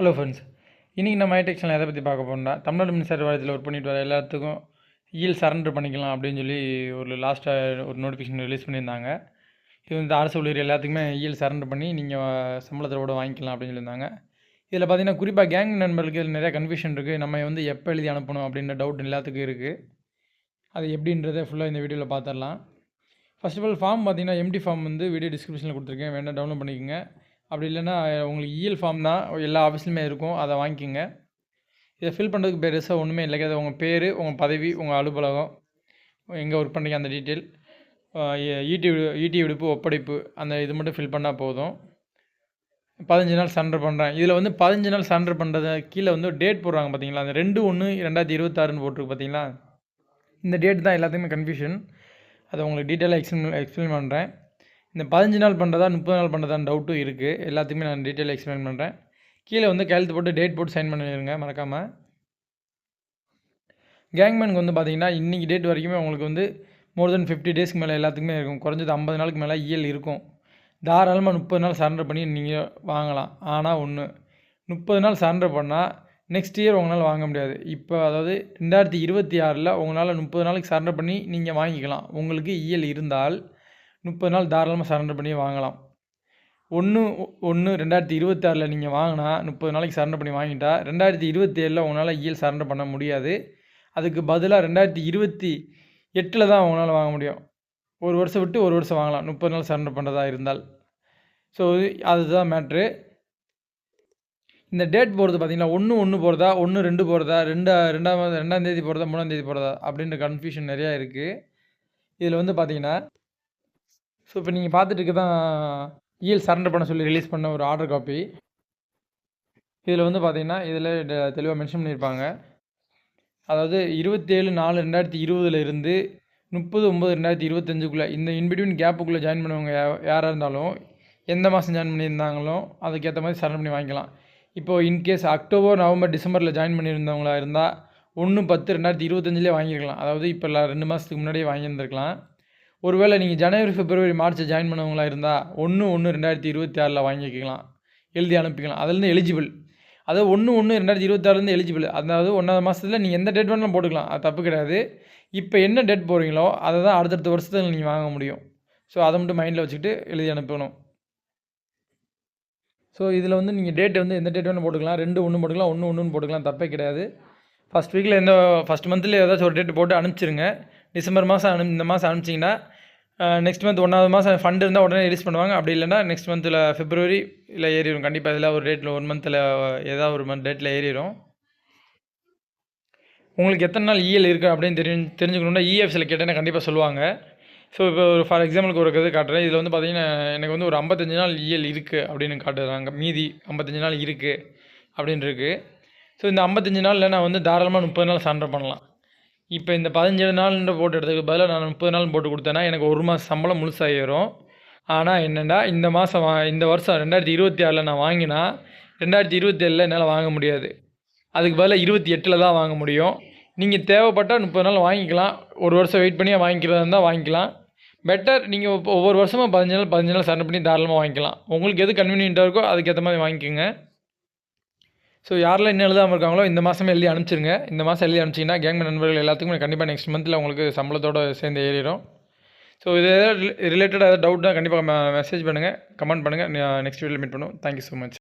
Hello friends இன்றைக்கி நம்ம ஐடெக்ஷனில் எதை பற்றி பார்க்க போகிறோம்னா தமிழ்நாடு மின்சார வாரியத்தில் ஒர்க் பண்ணிட்டு வர எல்லாத்துக்கும் ஈல் சரண்டர் பண்ணிக்கலாம் அப்படின்னு சொல்லி ஒரு லாஸ்ட்டாக ஒரு நோட்டிஃபிகேஷன் ரிலீஸ் பண்ணியிருந்தாங்க. இது வந்து அரசு ஊழியர் எல்லாத்துக்குமே ஈல் சரண்டர் பண்ணி நீங்கள் சம்பளத்தோட வாங்கிக்கலாம் அப்படின்னு சொல்லியிருந்தாங்க. இதில் பார்த்தீங்கன்னா குறிப்பாக கேங் நண்பர்களுக்கு இதில் நிறையா கன்ஃபியூஷன் இருக்குது நம்ம வந்து எப்போ எழுதி அனுப்பணும் அப்படின்ற டவுட் எல்லாத்துக்கும் இருக்குது அது எப்படின்றத ஃபுல்லாக இந்த வீடியோவில் பார்த்துடலாம். ஃபர்ஸ்ட் ஆஃப் ஆல் ஃபார்ம் பார்த்தீங்கன்னா எம்டி ஃபார்ம் வந்து வீடியோ டிஸ்கிரிப்ஷனில் கொடுத்துருக்கேன். வேணால் டவுன்லோட் பண்ணிக்கோங்க. அப்படி இல்லைன்னா உங்களுக்கு இஎல் ஃபார்ம் தான் எல்லா ஆஃபீஸ்லையுமே இருக்கும். அதை வாங்கிக்கோங்க. இதை ஃபில் பண்ணுறதுக்கு பெருசாக ஒன்றுமே இல்லை. அது உங்கள் பேர் உங்கள் பதவி உங்கள் அலுவலகம் எங்கே ஒர்க் பண்ணுறீங்க அந்த டீட்டெயில் ஈட்டி ஈட்டி விடுப்பு ஒப்படைப்பு அந்த இது மட்டும் ஃபில் பண்ணால் போதும். பதினஞ்சு நாள் சரண்டர் பண்ணுறேன் இதில் வந்து பதினஞ்சு நாள் சரண்டர் பண்ணுறது கீழே வந்து டேட் போடுறாங்க பார்த்தீங்களா அந்த ரெண்டு ஒன்று ரெண்டாயிரத்தி இருபத்தாறுன்னு போட்டிருக்கு பார்த்தீங்களா இந்த டேட் தான் எல்லாத்துக்குமே கன்ஃபியூஷன் அதை உங்களுக்கு டீட்டெயிலாக எக்ஸ்பிளைன் எக்ஸ்பிளைன் பண்ணுறேன் இந்த பதினஞ்சு நாள் பண்ணுறதா முப்பது நாள் பண்ணுறதான்னு டவுட்டும் இருக்குது எல்லாத்துக்குமே நான் டீட்டெயில் எக்ஸ்பிளைன் பண்ணுறேன் கீழே வந்து கையெழுத்து போட்டு டேட் போட்டு சைன் பண்ணிடுங்க மறக்காமல் கேங்மேனுக்கு வந்து பார்த்திங்கன்னா இன்றைக்கி டேட் வரைக்குமே உங்களுக்கு வந்து மோர் தென் ஃபிஃப்டி டேஸ்க்கு மேலே எல்லாத்துக்குமே இருக்கும். குறைஞ்சது ஐம்பது நாளுக்கு மேலே இயல் இருக்கும். தாராளமாக முப்பது நாள் சரண்டர் பண்ணி நீங்கள் வாங்கலாம். ஆனால் ஒன்று முப்பது நாள் சரண்டர் பண்ணால் நெக்ஸ்ட் இயர் உங்களால் வாங்க முடியாது. இப்போ அதாவது ரெண்டாயிரத்தி இருபத்தி ஆறில் உங்களால் முப்பது நாளைக்கு சரண்டர் பண்ணி நீங்கள் வாங்கிக்கலாம். உங்களுக்கு இயல் இருந்தால் முப்பது நாள் தாராளமாக சரண்டர் பண்ணி வாங்கலாம். ஒன்று ஒன்று ரெண்டாயிரத்தி இருபத்தாறில் நீங்கள் வாங்கினா முப்பது நாளைக்கு சரண்டர் பண்ணி வாங்கிட்டா ரெண்டாயிரத்தி இருபத்தேழில் உங்களால் இஎல் சரண்டர் பண்ண முடியாது. அதுக்கு பதிலாக ரெண்டாயிரத்தி இருபத்தி எட்டில் தான் உங்களால் வாங்க முடியும். ஒரு வருஷம் விட்டு ஒரு வருஷம் வாங்கலாம். முப்பது நாள் சரண்டர் பண்ணுறதா இருந்தால். ஸோ அதுதான் மேட்ரு இந்த டேட் போகிறது பார்த்தீங்கன்னா ஒன்று ஒன்று போகிறதா ஒன்று ரெண்டு போகிறதா ரெண்டா ரெண்டாம் ரெண்டாம் தேதி போகிறதா மூணாம் தேதி போகிறதா அப்படின்ற கன்ஃபியூஷன் நிறையா இருக்குது இதில் வந்து பார்த்தீங்கன்னா ஸோ இப்போ நீங்கள் பார்த்துட்டு தான் இஎல் சரண்டர் பண்ண சொல்லி ரிலீஸ் பண்ண ஒரு ஆர்டர் காப்பி இதில் வந்து பார்த்தீங்கன்னா இதில் தெளிவாக மென்ஷன் பண்ணியிருப்பாங்க அதாவது இருபத்தேழு நாலு ரெண்டாயிரத்தி இருபதுல இருந்து முப்பது ஒம்பது ரெண்டாயிரத்தி இருபத்தஞ்சுக்குள்ளே இந்த இன்பிட்வீன் கேப்புக்குள்ளே ஜாயின் பண்ணவங்க யாராக இருந்தாலும் எந்த மாதம் ஜாயின் பண்ணியிருந்தாங்களோ அதுக்கேற்ற மாதிரி சரண் பண்ணி வாங்கிக்கலாம். இப்போது இன்கேஸ் அக்டோபர் நவம்பர் டிசம்பரில் ஜாயின் பண்ணியிருந்தவங்களா இருந்தால் ஒன்று பத்து ரெண்டாயிரத்தி இருபத்தஞ்சிலே வாங்கியிருக்கலாம். அதாவது இப்போ ரெண்டு மாதத்துக்கு முன்னாடியே வாங்கியிருந்துருக்கலாம். ஒருவேளை நீங்கள் ஜனவரி பிப்ரவரி மார்ச் ஜாயின் பண்ணவங்களா இருந்தால் ஒன்று ஒன்று ரெண்டாயிரத்தி இருபத்தி ஆறில் வாங்கிக்கலாம். எழுதி அனுப்பிக்கலாம். அதுலேருந்து எலிஜிபிள் அதாவது ஒன்று ஒன்று ரெண்டாயிரத்தி இருபத்தாறுலேருந்து எலிஜிபிள் அதாவது ஒன்றாவது மாதத்தில் நீங்கள் எந்த டேட் வேணாலும் போட்டுக்கலாம். அது தப்பு கிடையாது. இப்போ என்ன டேட் போகிறீங்களோ அதை தான் அடுத்தடுத்த வருஷத்தில் நீங்கள் வாங்க முடியும். ஸோ அதை மட்டும் மைண்டில் வச்சுக்கிட்டு எழுதி அனுப்பணும். ஸோ இதில் வந்து நீங்கள் டேட் வந்து எந்த டேட் வேணும் போட்டுக்கலாம். ரெண்டு ஒன்று போட்டுக்கலாம். ஒன்று ஒன்றுன்னு போட்டுக்கலாம். தப்பே கிடையாது. ஃபஸ்ட் வீக்கில் எந்த ஃபஸ்ட் மந்த்தில் ஏதாச்சும் ஒரு டேட் போட்டு அனுப்பிச்சிருங்க. டிசம்பர் மாதம் அனு இந்த மாதம் அனுப்பிச்சிங்கன்னா நெக்ஸ்ட் மந்த் ஒன்றாவது மாதம் ஃபண்ட் இருந்தால் உடனே ரிலீஸ் பண்ணுவாங்க. அப்படி இல்லைனா நெக்ஸ்ட் மந்தில் ஃபிப்ரவரி இல்லை ஏறிடும் கண்டிப்பாக இதில் ஒரு டேட்டில் ஒன் மந்தில் ஏதாவது ஒரு மந்த் டேட்டில் ஏறிடும் உங்களுக்கு எத்தனை நாள் இஎல் இருக்குது அப்படின்னு தெரி தெரிஞ்சுக்கணுன்னா இஎஃப்ஸில் கேட்டேன்னா கண்டிப்பாக சொல்லுவாங்க. ஸோ இப்போ ஒரு ஃபார் எக்ஸாம்பிளுக்கு ஒரு இது காட்டுறேன். இதில் வந்து பார்த்தீங்கன்னா எனக்கு வந்து ஒரு ஐம்பத்தஞ்சு நாள் இஎல் இருக்குது அப்படின்னு காட்டுறாங்க. மீதி ஐம்பத்தஞ்சு நாள் இருக்குது அப்படின்னு இருக்குது ஸோ இந்த ஐம்பத்தஞ்சு நாளில் நான் வந்து தாராளமாக முப்பது நாள் சண்டர் பண்ணலாம். இப்போ இந்த பதினஞ்சு நாள்ன்ற போட்டு எடுத்துக்கு பதிலாக நான் முப்பது நாள் போட்டு கொடுத்தேன்னா எனக்கு ஒரு மாதம் சம்பளம் முழுசாகிடும் ஆனால் என்னென்னா இந்த மாதம் வா இந்த வருஷம் ரெண்டாயிரத்தி இருபத்தி ஆறில் நான் வாங்கினா ரெண்டாயிரத்தி இருபத்தி ஏழில் என்னால் வாங்க முடியாது. அதுக்கு பதிலாக இருபத்தி எட்டில் தான் வாங்க முடியும். நீங்கள் தேவைப்பட்டால் முப்பது நாள் வாங்கிக்கலாம். ஒரு வருஷம் வெயிட் பண்ணி வாங்கிக்கிறதா இருந்தால் வாங்கிக்கலாம். பெட்டர் நீங்கள் ஒவ்வொரு வருஷமும் பதினஞ்சு நாள் பதினஞ்சு நாள் சண்டை பண்ணி தாராளமாக வாங்கிக்கலாம். உங்களுக்கு எது கன்வீனியண்ட்டாக இருக்கோ அதுக்கேற்ற மாதிரி வாங்கிக்கோங்க. ஸோ யாரெல்லாம் இன்னும் எழுதாமல் இருக்காங்களோ இந்த மாதமே எழுதி அனுப்பிச்சிருங்க. இந்த மாதம் எழுதி அனுப்பிச்சிங்கன்னா கேங் நண்பர்கள் எல்லாத்துக்குமே கண்டிப்பாக நெக்ஸ்ட் மந்தில் உங்களுக்கு சம்பளத்தோடு சேர்ந்து ஏறிடும். ஸோ இது எதாவது ரிலேட்டடாக ஏதாவது டவுட்னா கண்டிப்பாக மெசேஜ் பண்ணுங்கள் கமெண்ட் பண்ணுங்கள் நெக்ஸ்ட் வீடியோவில் மீட் பண்ணுவோம். Thank you so much